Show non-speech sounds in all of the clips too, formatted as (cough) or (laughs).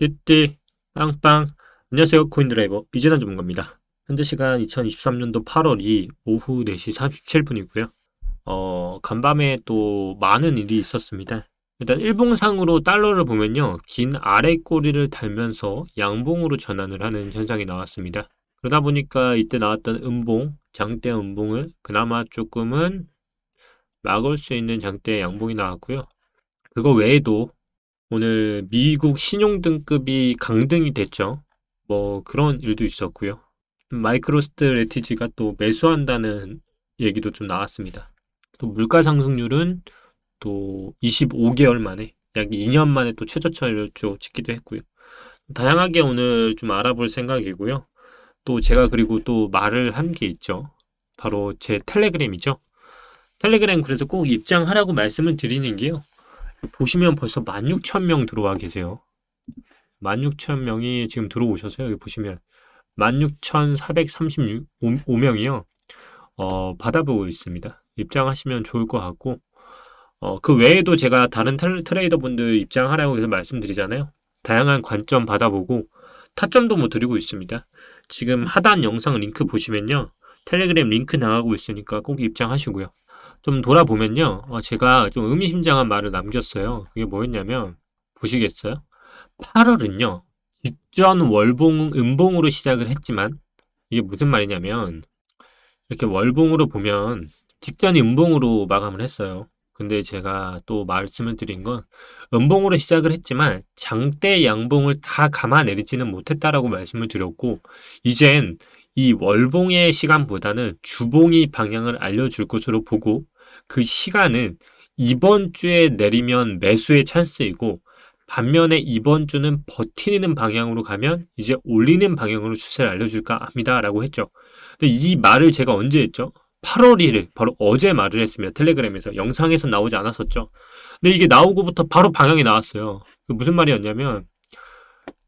띠띠 빵빵. 안녕하세요 코인드라이버 이재단 전문가입니다. 현재 시간 2023년도 8월 2 오후 4시 37분이고요. 어 간밤에 또 많은 일이 있었습니다. 일단 일봉상으로 달러를 보면요 긴 아래 꼬리를 달면서 양봉으로 전환을 하는 현상이 나왔습니다. 그러다 보니까 이때 나왔던 음봉 장대 음봉을 그나마 조금은 막을 수 있는 장대 양봉이 나왔고요. 그거 외에도 오늘 미국 신용 등급이 강등이 됐죠. 뭐 그런 일도 있었고요. 마이크로스트 레티지가 또 매수한다는 얘기도 좀 나왔습니다. 또 물가 상승률은 또 25개월 만에 약 2년 만에 또 최저치를 좀 찍기도 했고요. 다양하게 오늘 좀 알아볼 생각이고요. 또 제가 그리고 또 말을 한 게 있죠. 바로 제 텔레그램이죠. 텔레그램 그래서 꼭 입장하라고 말씀을 드리는 게요. 보시면 벌써 16,000명 들어와 계세요. 16,000명이 지금 들어오셔서 여기 보시면 16,435명이요. 어, 받아보고 있습니다. 입장하시면 좋을 것 같고 어, 그 외에도 제가 다른 트레이더 분들 입장하라고 해서 말씀드리잖아요. 다양한 관점 받아보고 타점도 뭐 드리고 있습니다. 지금 하단 영상 링크 보시면요. 텔레그램 링크 나가고 있으니까 꼭 입장하시고요. 좀 돌아보면요. 어, 제가 좀 의미심장한 말을 남겼어요. 그게 뭐였냐면, 보시겠어요? 8월은요, 직전 월봉, 음봉으로 시작을 했지만, 이게 무슨 말이냐면, 이렇게 월봉으로 보면, 직전이 음봉으로 마감을 했어요. 근데 제가 또 말씀을 드린 건, 음봉으로 시작을 했지만, 장대 양봉을 다 감아내리지는 못했다라고 말씀을 드렸고, 이젠 이 월봉의 시간보다는 주봉이 방향을 알려줄 것으로 보고 그 시간은 이번 주에 내리면 매수의 찬스이고 반면에 이번 주는 버티는 방향으로 가면 이제 올리는 방향으로 추세를 알려줄까 합니다라고 했죠. 근데 이 말을 제가 언제 했죠? 8월 1일 바로 어제 말을 했습니다. 텔레그램에서 영상에서 나오지 않았었죠. 근데 이게 나오고부터 바로 방향이 나왔어요. 그 무슨 말이었냐면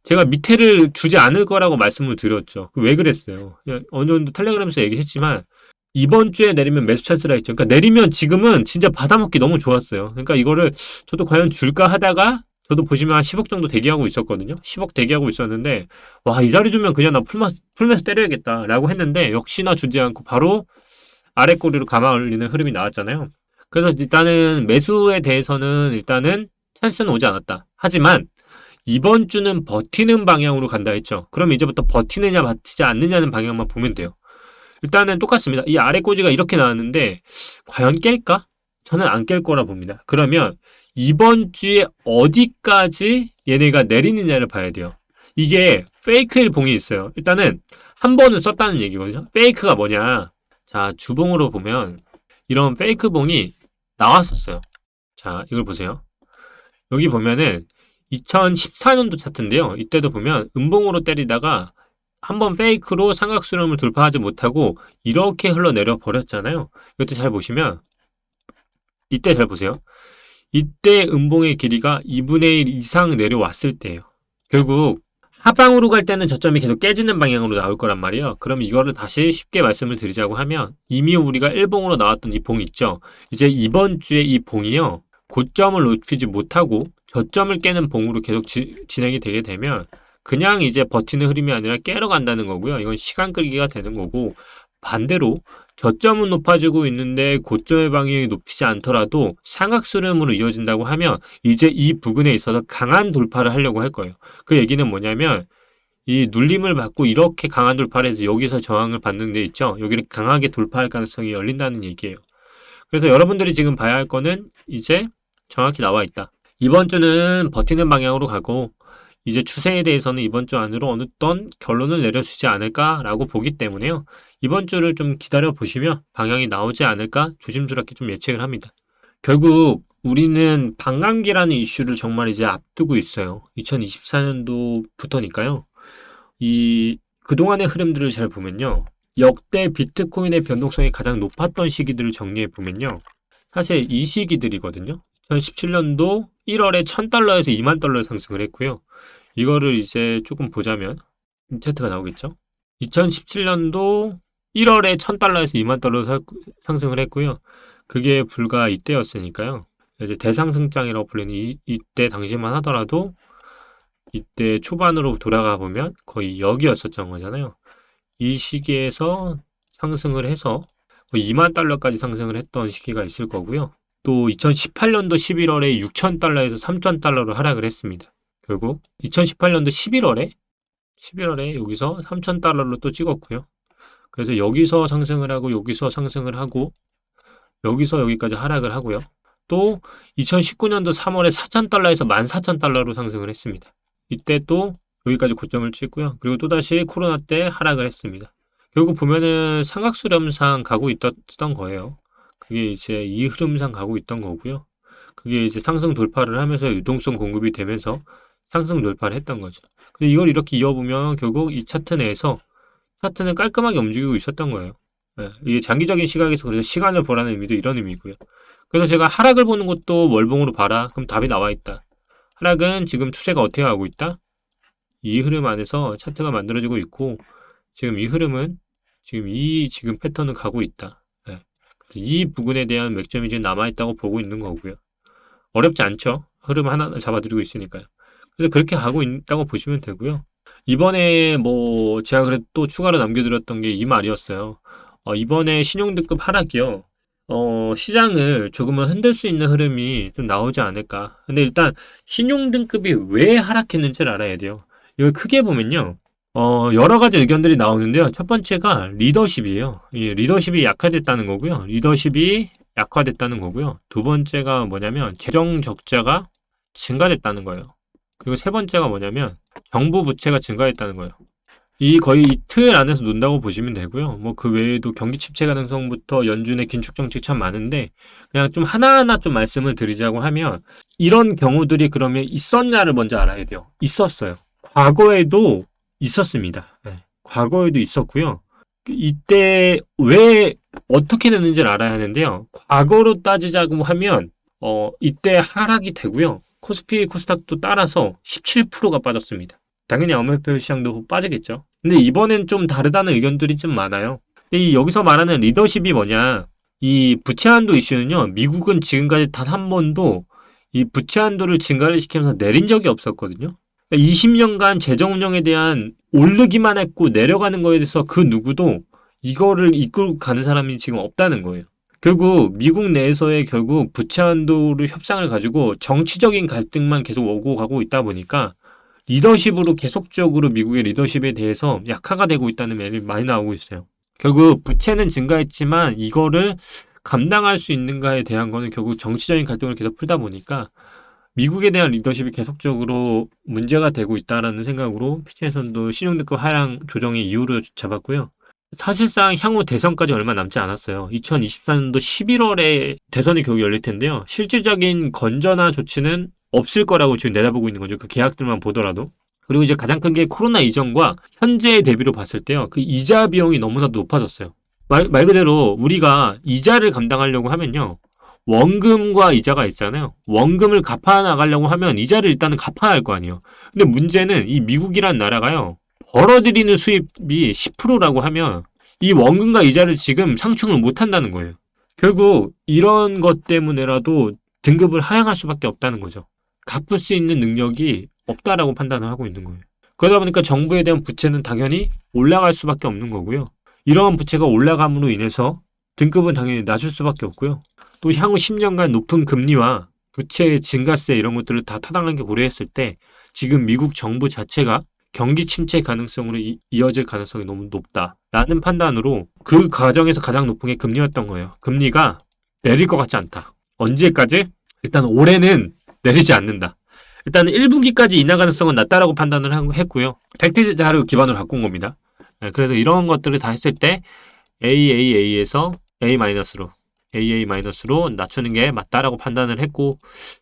제가 밑에를 주지 않을 거라고 말씀을 드렸죠. 왜 그랬어요? 어느 정도 텔레그램에서 얘기했지만 이번 주에 내리면 매수 찬스라 했죠. 그러니까 내리면 지금은 진짜 받아먹기 너무 좋았어요. 그러니까 이거를 저도 과연 줄까 하다가 저도 보시면 한 10억 정도 대기하고 있었거든요. 10억 대기하고 있었는데 와 이 자리 주면 그냥 나 풀마, 풀면서 때려야겠다라고 했는데 역시나 주지 않고 바로 아래 꼬리로 감아 올리는 흐름이 나왔잖아요. 그래서 일단은 매수에 대해서는 일단은 찬스는 오지 않았다. 하지만 이번 주는 버티는 방향으로 간다 했죠. 그럼 이제부터 버티느냐 버티지 않느냐는 방향만 보면 돼요. 일단은 똑같습니다. 이 아래 꼬지가 이렇게 나왔는데 과연 깰까? 저는 안 깰 거라 봅니다. 그러면 이번 주에 어디까지 얘네가 내리느냐를 봐야 돼요. 이게 페이크일 봉이 있어요. 일단은 한 번은 썼다는 얘기거든요. 페이크가 뭐냐? 자, 주봉으로 보면 이런 페이크 봉이 나왔었어요. 자, 이걸 보세요. 여기 보면은 2014년도 차트인데요. 이때도 보면 음봉으로 때리다가 한번 페이크로 삼각수렴을 돌파하지 못하고 이렇게 흘러내려 버렸잖아요. 이것도 잘 보시면 이때 잘 보세요. 이때 음봉의 길이가 2분의 1 이상 내려왔을 때예요. 결국 하방으로 갈 때는 저점이 계속 깨지는 방향으로 나올 거란 말이에요. 그럼 이거를 다시 쉽게 말씀을 드리자고 하면 이미 우리가 일봉으로 나왔던 이 봉 있죠. 이제 이번 주에 이 봉이요. 고점을 높이지 못하고 저점을 깨는 봉으로 계속 지, 진행이 되게 되면 그냥 이제 버티는 흐름이 아니라 깨러 간다는 거고요. 이건 시간 끌기가 되는 거고 반대로 저점은 높아지고 있는데 고점의 방향이 높이지 않더라도 삼각수렴으로 이어진다고 하면 이제 이 부근에 있어서 강한 돌파를 하려고 할 거예요. 그 얘기는 뭐냐면 이 눌림을 받고 이렇게 강한 돌파를 해서 여기서 저항을 받는 데 있죠. 여기를 강하게 돌파할 가능성이 열린다는 얘기예요. 그래서 여러분들이 지금 봐야 할 거는 이제 정확히 나와 있다. 이번 주는 버티는 방향으로 가고 이제 추세에 대해서는 이번 주 안으로 어느 떤 결론을 내려주지 않을까라고 보기 때문에요. 이번 주를 좀 기다려 보시면 방향이 나오지 않을까 조심스럽게 좀 예측을 합니다. 결국 우리는 반감기라는 이슈를 정말 이제 앞두고 있어요. 2024년도부터니까요. 이 그동안의 흐름들을 잘 보면요. 역대 비트코인의 변동성이 가장 높았던 시기들을 정리해 보면요. 사실 이 시기들이거든요. 2017년도 1월에 1000달러에서 2만 달러 상승을 했고요. 이거를 이제 조금 보자면 차트가 나오겠죠. 2017년도 1월에 1000달러에서 2만 달러 상승을 했고요. 그게 불과 이때였으니까요. 이제 대상승장이라고 불리는 이, 이때 당시만 하더라도 이때 초반으로 돌아가 보면 거의 여기였었던 거잖아요. 이 시기에서 상승을 해서 거의 2만 달러까지 상승을 했던 시기가 있을 거고요. 또 2018년도 11월에 6천 달러에서 3천 달러로 하락을 했습니다. 결국 2018년도 11월에 11월에 여기서 3천 달러로 또 찍었고요. 그래서 여기서 상승을 하고 여기서 상승을 하고 여기서 여기까지 하락을 하고요. 또 2019년도 3월에 4천 달러에서 14,000 달러로 상승을 했습니다. 이때 또 여기까지 고점을 찍고요. 그리고 또다시 코로나 때 하락을 했습니다. 결국 보면은 삼각수렴상 가고 있었던 거예요. 그게 이제 이 흐름상 가고 있던 거고요. 그게 이제 상승 돌파를 하면서 유동성 공급이 되면서 상승 돌파를 했던 거죠. 근데 이걸 이렇게 이어보면 결국 이 차트 내에서 차트는 깔끔하게 움직이고 있었던 거예요. 네, 이게 장기적인 시각에서 그래서 시간을 보라는 의미도 이런 의미고요. 그래서 제가 하락을 보는 것도 월봉으로 봐라. 그럼 답이 나와 있다. 하락은 지금 추세가 어떻게 가고 있다? 이 흐름 안에서 차트가 만들어지고 있고 지금 이 흐름은 지금 이 지금 패턴을 가고 있다. 네. 이 부분에 대한 맥점이 지금 남아있다고 보고 있는 거고요. 어렵지 않죠? 흐름 하나 잡아드리고 있으니까요. 그래서 그렇게 가고 있다고 보시면 되고요. 이번에 뭐 제가 그래도 또 추가로 남겨드렸던 게 이 말이었어요. 어, 이번에 신용등급 하락이요. 어, 시장을 조금은 흔들 수 있는 흐름이 좀 나오지 않을까. 근데 일단 신용등급이 왜 하락했는지를 알아야 돼요. 이걸 크게 보면요. 어, 여러 가지 의견들이 나오는데요. 첫 번째가 리더십이에요. 이 리더십이 약화됐다는 거고요. 리더십이 약화됐다는 거고요. 두 번째가 뭐냐면 재정 적자가 증가됐다는 거예요. 그리고 세 번째가 뭐냐면 정부 부채가 증가했다는 거예요. 이 거의 이틀 안에서 논다고 보시면 되고요. 뭐 그 외에도 경기 침체 가능성부터 연준의 긴축 정책 참 많은데 그냥 좀 하나하나 좀 말씀을 드리자고 하면 이런 경우들이 그러면 있었냐를 먼저 알아야 돼요. 있었어요. 과거에도 있었습니다. 네. 과거에도 있었고요. 이때 왜 어떻게 됐는지를 알아야 하는데요. 과거로 따지자고 하면 어 이때 하락이 되고요. 코스피 코스닥도 따라서 17%가 빠졌습니다. 당연히 아메리카 시장도 빠지겠죠. 근데 이번엔 좀 다르다는 의견들이 좀 많아요. 이 여기서 말하는 리더십이 뭐냐? 이 부채 한도 이슈는요. 미국은 지금까지 단 한 번도 이 부채 한도를 증가를 시키면서 내린 적이 없었거든요. 20년간 그러니까 재정 운영에 대한 오르기만 했고 내려가는 거에 대해서 그 누구도 이거를 이끌고 가는 사람이 지금 없다는 거예요. 결국 미국 내에서의 결국 부채 한도를 협상을 가지고 정치적인 갈등만 계속 오고 가고 있다 보니까 리더십으로 계속적으로 미국의 리더십에 대해서 약화가 되고 있다는 말이 많이 나오고 있어요. 결국 부채는 증가했지만 이거를 감당할 수 있는가에 대한 거는 결국 정치적인 갈등을 계속 풀다 보니까 미국에 대한 리더십이 계속적으로 문제가 되고 있다라는 생각으로 피치에선도 신용등급 하향 조정의 이유를 잡았고요. 사실상 향후 대선까지 얼마 남지 않았어요. 2024년도 11월에 대선이 결국 열릴 텐데요. 실질적인 건전한 조치는 없을 거라고 지금 내다보고 있는 거죠. 그 계약들만 보더라도. 그리고 이제 가장 큰 게 코로나 이전과 현재의 대비로 봤을 때요. 그 이자 비용이 너무나 높아졌어요. 말, 말 그대로 우리가 이자를 감당하려고 하면요. 원금과 이자가 있잖아요. 원금을 갚아 나가려고 하면 이자를 일단은 갚아야 할 거 아니에요. 근데 문제는 이 미국이란 나라가요. 벌어들이는 수입이 10%라고 하면 이 원금과 이자를 지금 상충을 못 한다는 거예요. 결국 이런 것 때문에라도 등급을 하향할 수밖에 없다는 거죠. 갚을 수 있는 능력이 없다라고 판단을 하고 있는 거예요. 그러다 보니까 정부에 대한 부채는 당연히 올라갈 수밖에 없는 거고요. 이러한 부채가 올라감으로 인해서 등급은 당연히 낮을 수밖에 없고요. 또 향후 10년간 높은 금리와 부채의 증가세 이런 것들을 다 타당하게 고려했을 때 지금 미국 정부 자체가 경기 침체 가능성으로 이, 어질 가능성이 너무 높다라는 판단으로 그 과정에서 가장 높은 게 금리였던 거예요. 금리가 내릴 것 같지 않다. 언제까지? 일단 올해는 내리지 않는다. 일단 1분기까지 인하 가능성은 낮다라고 판단을 했고요. 팩트 자료 기반으로 바꾼 겁니다. 네, 그래서 이런 것들을 다 했을 때 AAA에서 A-로 AA-로 낮추는 게 맞다라고 판단을 했고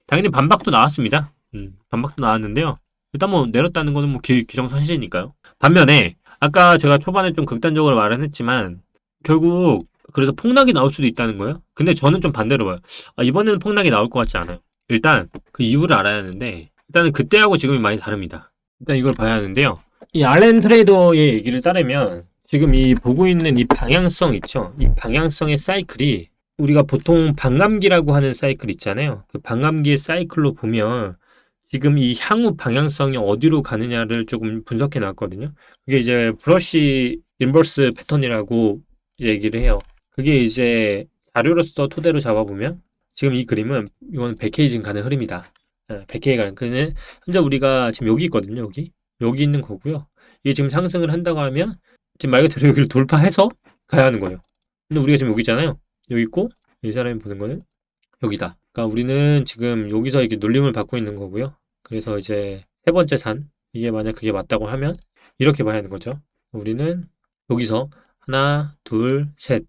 당연히 반박도 나왔습니다. 음, 반박도 나왔는데요. 일단 뭐 내렸다는 거는 뭐 기, 정사실이니까요 반면에 아까 제가 초반에 좀 극단적으로 말은 했지만 결국 그래서 폭락이 나올 수도 있다는 거예요. 근데 저는 좀 반대로 봐요. 아, 이번에는 폭락이 나올 것 같지 않아요. 일단 그 이유를 알아야 하는데 일단은 그때하고 지금이 많이 다릅니다. 일단 이걸 봐야 하는데요. 이 알렌 트레이더의 얘기를 따르면 지금 이 보고 있는 이 방향성 있죠? 이 방향성의 사이클이 우리가 보통 반감기라고 하는 사이클 있잖아요. 그 반감기의 사이클로 보면 지금 이 향후 방향성이 어디로 가느냐를 조금 분석해 놨거든요. 그게 이제 브러쉬 인버스 패턴이라고 얘기를 해요. 그게 이제 자료로서 토대로 잡아보면 지금 이 그림은 이건 100K 지금 가는 흐름이다. 100K 가는 그는 현재 우리가 지금 여기 있거든요. 여기 여기 있는 거고요. 이게 지금 상승을 한다고 하면 지금 말 그대로 여기를 돌파해서 가야 하는 거예요. 근데 우리가 지금 여기 있잖아요. 여기 있고 이 사람이 보는 거는 여기다. 그러니까 우리는 지금 여기서 이렇게 눌림을 받고 있는 거고요. 그래서 이제 세 번째 산 이게 만약 그게 맞다고 하면 이렇게 봐야 하는 거죠. 우리는 여기서 하나, 둘, 셋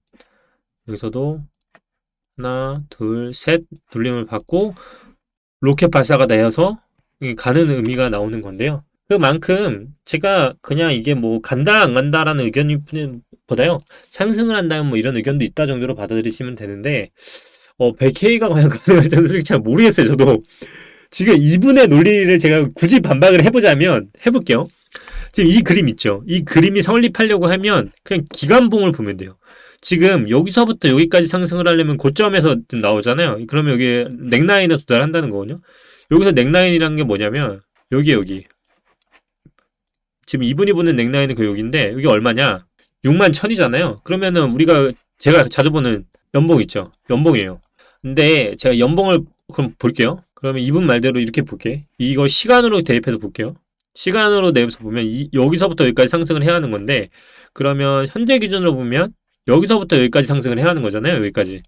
여기서도 하나, 둘, 셋 눌림을 받고 로켓 발사가 되어서 가는 의미가 나오는 건데요. 그만큼 제가 그냥 이게 뭐 간다 안 간다라는 의견보다요 상승을 한다면 뭐 이런 의견도 있다 정도로 받아들이시면 되는데 어 100K가 과연 가능할지 솔직히 잘 모르겠어요 저도 지금 이분의 논리를 제가 굳이 반박을 해보자면 해볼게요. 지금 이 그림 있죠. 이 그림이 설립하려고 하면 그냥 기관봉을 보면 돼요. 지금 여기서부터 여기까지 상승을 하려면 고점에서 나오잖아요. 그러면 여기 넥라인에 도달한다는 거거든요. 여기서 넥라인이라는 게 뭐냐면 여기 여기 지금 이분이 보는 넥라인은 그 여기인데 여기 얼마냐? 6만 천이잖아요. 그러면은 우리가 제가 자주 보는 연봉 있죠. 연봉이에요. 근데 제가 연봉을 그럼 볼게요. 그러면 이분 말대로 이렇게 볼게. 이거 시간으로 대입해서 볼게요. 시간으로 대입해서 보면 이, 여기서부터 여기까지 상승을 해야 하는 건데 그러면 현재 기준으로 보면 여기서부터 여기까지 상승을 해야 하는 거잖아요. 여기까지.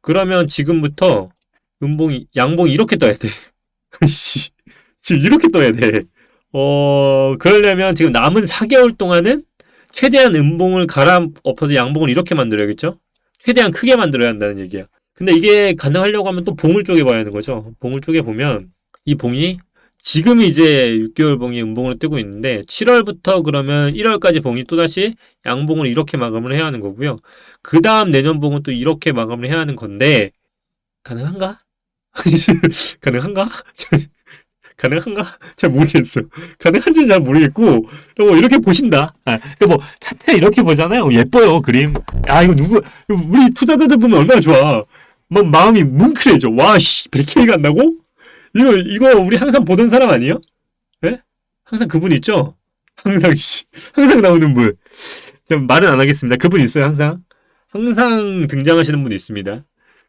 그러면 지금부터 음봉이 양봉이 이렇게 떠야 돼. (laughs) 지금 이렇게 떠야 돼. 어 그러려면 지금 남은 4개월 동안은 최대한 음봉을 갈아 엎어서 양봉을 이렇게 만들어야겠죠? 최대한 크게 만들어야 한다는 얘기야. 근데 이게 가능하려고 하면 또 봉을 쪼개봐야 하는 거죠. 봉을 쪼개보면 이 봉이 지금 이제 6개월 봉이 음봉으로 뜨고 있는데 7월부터 그러면 1월까지 봉이 또다시 양봉을 이렇게 마감을 해야 하는 거고요. 그 다음 내년 봉은 또 이렇게 마감을 해야 하는 건데 가능한가? (laughs) 가능한가? (laughs) 가능한가? (laughs) 잘 모르겠어. 가능한지는 잘 모르겠고, 뭐 이렇게 보신다. 아, 뭐 차트 이렇게 보잖아요. 예뻐요 그림. 아 이거 누구 우리 투자자들 보면 얼마나 좋아. 막 마음이 뭉클해져. 와, 씨, 100K 간다고? 이거, 이거 우리 항상 보던 사람 아니에요? 예? 항상 그분 있죠? 항상, 씨, 항상 나오는 분. 좀 말은 안 하겠습니다. 그분 있어요, 항상. 항상 등장하시는 분 있습니다.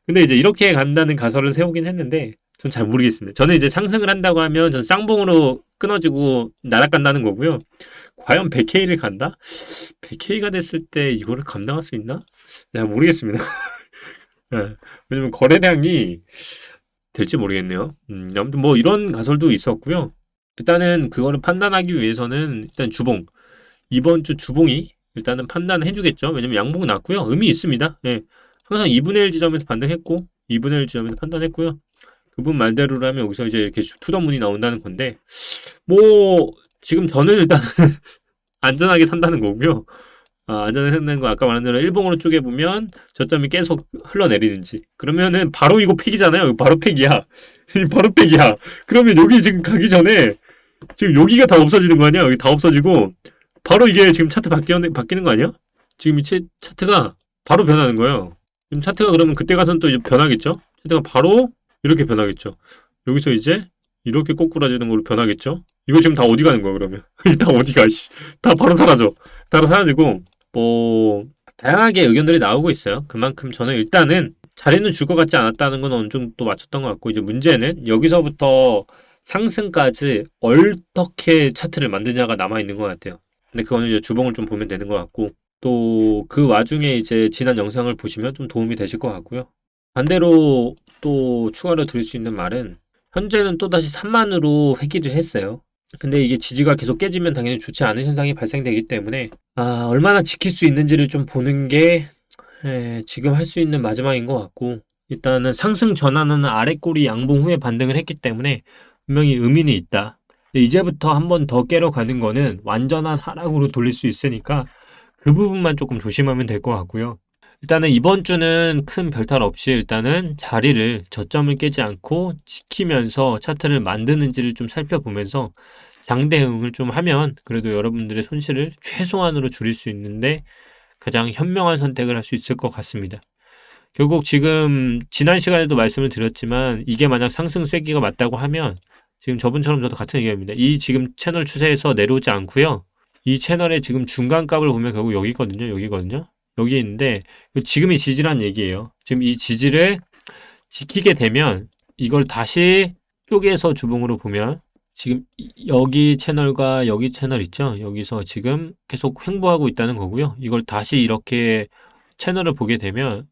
근데 이제 이렇게 간다는 가설을 세우긴 했는데, 전 잘 모르겠습니다. 저는 이제 상승을 한다고 하면 전 쌍봉으로 끊어지고 날아간다는 거고요. 과연 100K를 간다? 100K가 됐을 때 이거를 감당할 수 있나? 잘 모르겠습니다. 예. (laughs) 왜냐면 거래량이 될지 모르겠네요. 음, 아무튼 뭐 이런 가설도 있었고요. 일단은 그거를 판단하기 위해서는 일단 주봉 이번 주 주봉이 일단은 판단해 주겠죠. 왜냐면 양봉 났고요. 의미 있습니다. 예. 항상 2분의 1 지점에서 반등했고 2분의 1 지점에서 판단했고요. 그분 말대로라면 여기서 이제 이렇게 투더문이 나온다는 건데 뭐 지금 저는 일단은 (laughs) 안전하게 산다는 거고요. 아, 안전했는 거 아까 말한 대로 일봉으로 쪼개 보면 저점이 계속 흘러내리는지. 그러면은 바로 이거 팩이잖아요. 바로 팩이야. (laughs) 바로 팩이야. 그러면 여기 지금 가기 전에 지금 여기가 다 없어지는 거 아니야? 여기 다 없어지고 바로 이게 지금 차트 바뀌, 바뀌는 거 아니야? 지금 이 차, 차트가 바로 변하는 거예요. 지금 차트가 그러면 그때 가서는 또 변하겠죠? 차트가 바로 이렇게 변하겠죠 여기서 이제 이렇게 꼬꾸라지는 걸로 변하겠죠 이거 지금 다 어디 가는 거야 그러면 (laughs) 다 어디 가다 바로 사라져 다 사라지고 뭐 다양하게 의견들이 나오고 있어요. 그만큼 저는 일단은 자리는 줄 것 같지 않았다는 건 어느 정도 맞췄던 것 같고 이제 문제는 여기서부터 상승까지 어떻게 차트를 만드냐가 남아 있는 것 같아요. 근데 그거는 이제 주봉을 좀 보면 되는 것 같고 또 그 와중에 이제 지난 영상을 보시면 좀 도움이 되실 것 같고요. 반대로 또 추가로 드릴 수 있는 말은 현재는 또다시 3만으로 회귀를 했어요. 근데 이게 지지가 계속 깨지면 당연히 좋지 않은 현상이 발생되기 때문에 아, 얼마나 지킬 수 있는지를 좀 보는 게 예, 지금 할 수 있는 마지막인 것 같고 일단은 상승 전환은 아래 꼬리 양봉 후에 반등을 했기 때문에 분명히 의미는 있다. 이제부터 한 번 더 깨러 가는 거는 완전한 하락으로 돌릴 수 있으니까 그 부분만 조금 조심하면 될 것 같고요. 일단은 이번 주는 큰 별탈 없이 일단은 자리를 저점을 깨지 않고 지키면서 차트를 만드는지를 좀 살펴보면서 장대응을 좀 하면 그래도 여러분들의 손실을 최소한으로 줄일 수 있는데 가장 현명한 선택을 할 수 있을 것 같습니다. 결국 지금 지난 시간에도 말씀을 드렸지만 이게 만약 상승 쐐기가 맞다고 하면 지금 저분처럼 저도 같은 의견입니다. 이 지금 채널 추세에서 내려오지 않고요. 이 채널의 지금 중간 값을 보면 결국 여기거든요. 여기거든요. 여기 있는데 지금이 지지란 얘기예요. 지금 이 지지를 지키게 되면 이걸 다시 쪼개서 주봉으로 보면 지금 이- 여기 채널과 여기 채널 있죠? 여기서 지금 계속 횡보하고 있다는 거고요. 이걸 다시 이렇게 채널을 보게 되면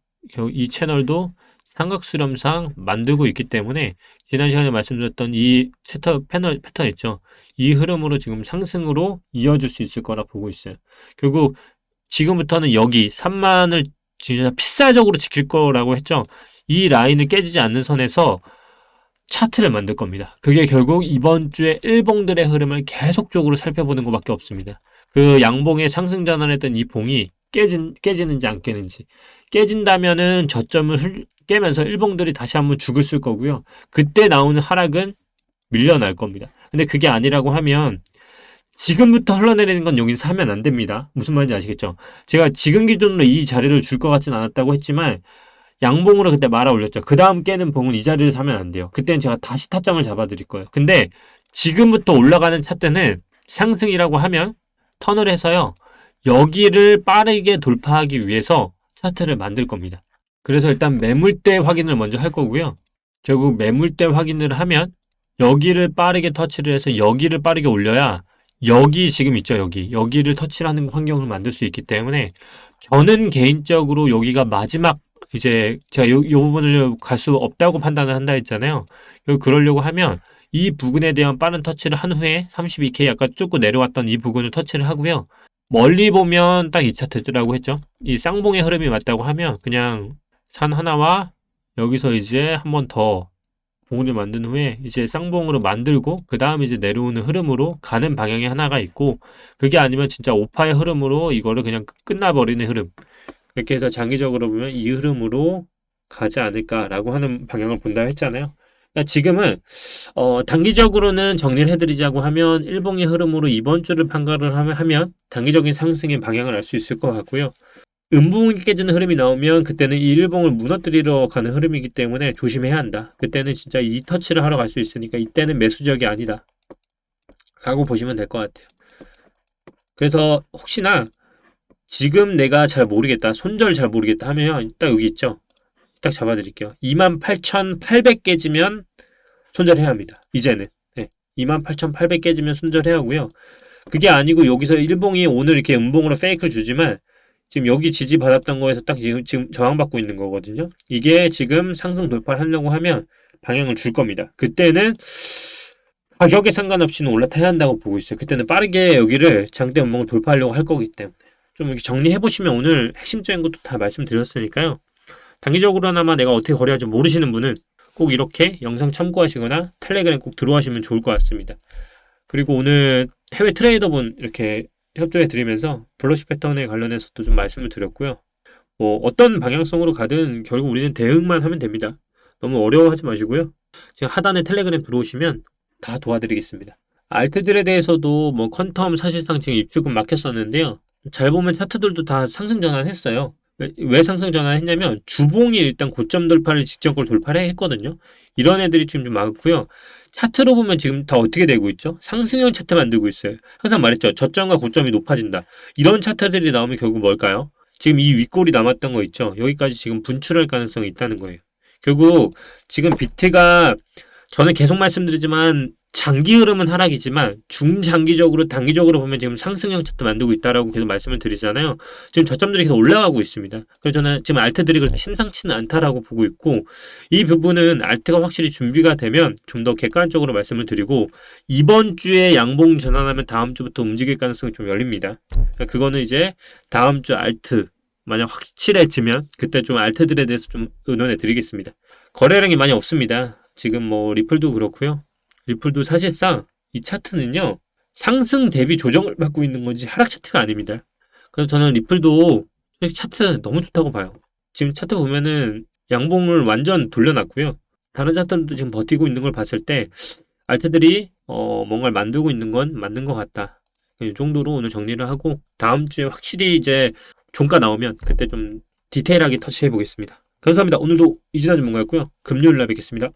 이 채널도 삼각수렴상 만들고 있기 때문에 지난 시간에 말씀드렸던 이 세터 패널 패턴 있죠? 이 흐름으로 지금 상승으로 이어질 수 있을 거라 보고 있어요. 결국 지금부터는 여기 3만을 진짜 필사적으로 지킬 거라고 했죠. 이 라인을 깨지지 않는 선에서 차트를 만들 겁니다. 그게 결국 이번 주에 일봉들의 흐름을 계속적으로 살펴보는 것밖에 없습니다. 그 양봉의 상승 전환했던 이 봉이 깨진, 깨지는지 안 깨는지. 깨진다면은 저점을 흘- 깨면서 일봉들이 다시 한번 죽을 쓸 거고요. 그때 나오는 하락은 밀려날 겁니다. 근데 그게 아니라고 하면 지금부터 흘러내리는 건 여기서 하면 안 됩니다. 무슨 말인지 아시겠죠? 제가 지금 기준으로 이 자리를 줄 것 같진 않았다고 했지만 양봉으로 그때 말아 올렸죠. 그 다음 깨는 봉은 이 자리를 사면 안 돼요. 그때는 제가 다시 타점을 잡아 드릴 거예요. 근데 지금부터 올라가는 차트는 상승이라고 하면 턴을 해서요. 여기를 빠르게 돌파하기 위해서 차트를 만들 겁니다. 그래서 일단 매물대 확인을 먼저 할 거고요. 결국 매물대 확인을 하면 여기를 빠르게 터치를 해서 여기를 빠르게 올려야 여기 지금 있죠 여기 여기를 터치를 하는 환경을 만들 수 있기 때문에 저는 개인적으로 여기가 마지막 이제 제가 요, 요 부분을 갈 수 없다고 판단을 한다 했잖아요. 여기 그러려고 하면 이 부분에 대한 빠른 터치를 한 후에 32K 약간 쭉 내려왔던 이 부분을 터치를 하고요. 멀리 보면 딱 이 차트라고 했죠. 이 쌍봉의 흐름이 맞다고 하면 그냥 산 하나와 여기서 이제 한 번 더 봉우리 만든 후에 이제 쌍봉으로 만들고 그 다음 이제 내려오는 흐름으로 가는 방향이 하나가 있고 그게 아니면 진짜 오파의 흐름으로 이거를 그냥 끝- 끝나버리는 흐름 이렇게 해서 장기적으로 보면 이 흐름으로 가지 않을까라고 하는 방향을 본다 했잖아요. 그러니까 지금은 어, 단기적으로는 정리를 해드리자고 하면 일봉의 흐름으로 이번 주를 판가를 하면 단기적인 상승의 방향을 알 수 있을 것 같고요. 음봉이 깨지는 흐름이 나오면 그때는 이 일봉을 무너뜨리러 가는 흐름이기 때문에 조심해야 한다. 그때는 진짜 이 터치를 하러 갈 수 있으니까 이때는 매수적이 아니다. 라고 보시면 될 것 같아요. 그래서 혹시나 지금 내가 잘 모르겠다, 손절 잘 모르겠다 하면 딱 여기 있죠. 딱 잡아드릴게요. 28,800 깨지면 손절해야 합니다. 이제는. 네. 28,800 깨지면 손절해야 하고요. 그게 아니고 여기서 일봉이 오늘 이렇게 음봉으로 페이크를 주지만 지금 여기 지지 받았던 거에서 딱 지금, 지금 저항받고 있는 거거든요. 이게 지금 상승 돌파를 하려고 하면 방향을 줄 겁니다. 그때는 가격에 상관없이는 올라타야 한다고 보고 있어요. 그때는 빠르게 여기를 장대 음봉을 돌파하려고 할 거기 때문에 좀 이렇게 정리해 보시면 오늘 핵심적인 것도 다 말씀드렸으니까요. 단기적으로나마 내가 어떻게 거래할지 모르시는 분은 꼭 이렇게 영상 참고하시거나 텔레그램 꼭 들어가시면 좋을 것 같습니다. 그리고 오늘 해외 트레이더분 이렇게 협조해 드리면서 블러시 패턴에 관련해서도 좀 말씀을 드렸고요. 뭐 어떤 방향성으로 가든 결국 우리는 대응만 하면 됩니다. 너무 어려워하지 마시고요. 지금 하단에 텔레그램 들어오시면 다 도와드리겠습니다. 알트들에 대해서도 뭐 컨텀 사실상 지금 입주금 막혔었는데요. 잘 보면 차트들도 다 상승 전환했어요. 왜, 왜 상승 전환했냐면 주봉이 일단 고점 돌파를 직전 걸 돌파를 했거든요. 이런 애들이 지금 좀 많고요. 차트로 보면 지금 다 어떻게 되고 있죠? 상승형 차트 만들고 있어요. 항상 말했죠. 저점과 고점이 높아진다. 이런 차트들이 나오면 결국 뭘까요? 지금 이 윗골이 남았던 거 있죠? 여기까지 지금 분출할 가능성이 있다는 거예요. 결국 지금 비트가 저는 계속 말씀드리지만 장기 흐름은 하락이지만 중장기적으로 단기적으로 보면 지금 상승형 차트 만들고 있다라고 계속 말씀을 드리잖아요. 지금 저점들이 계속 올라가고 있습니다. 그래서 저는 지금 알트들이 심상치는 않다라고 보고 있고 이 부분은 알트가 확실히 준비가 되면 좀 더 객관적으로 말씀을 드리고 이번 주에 양봉 전환하면 다음 주부터 움직일 가능성이 좀 열립니다. 그러니까 그거는 이제 다음 주 알트 만약 확실해지면 그때 좀 알트들에 대해서 좀 의논해 드리겠습니다. 거래량이 많이 없습니다. 지금 뭐 리플도 그렇고요. 리플도 사실상 이 차트는요 상승 대비 조정을 받고 있는 건지 하락 차트가 아닙니다. 그래서 저는 리플도 차트 너무 좋다고 봐요. 지금 차트 보면은 양봉을 완전 돌려놨고요. 다른 차트들도 지금 버티고 있는 걸 봤을 때 알트들이 어 뭔가를 만들고 있는 건 맞는 것 같다. 이 정도로 오늘 정리를 하고 다음 주에 확실히 이제 종가 나오면 그때 좀 디테일하게 터치해 보겠습니다. 감사합니다. 오늘도 이진아 전문가였고요. 금요일 날 뵙겠습니다.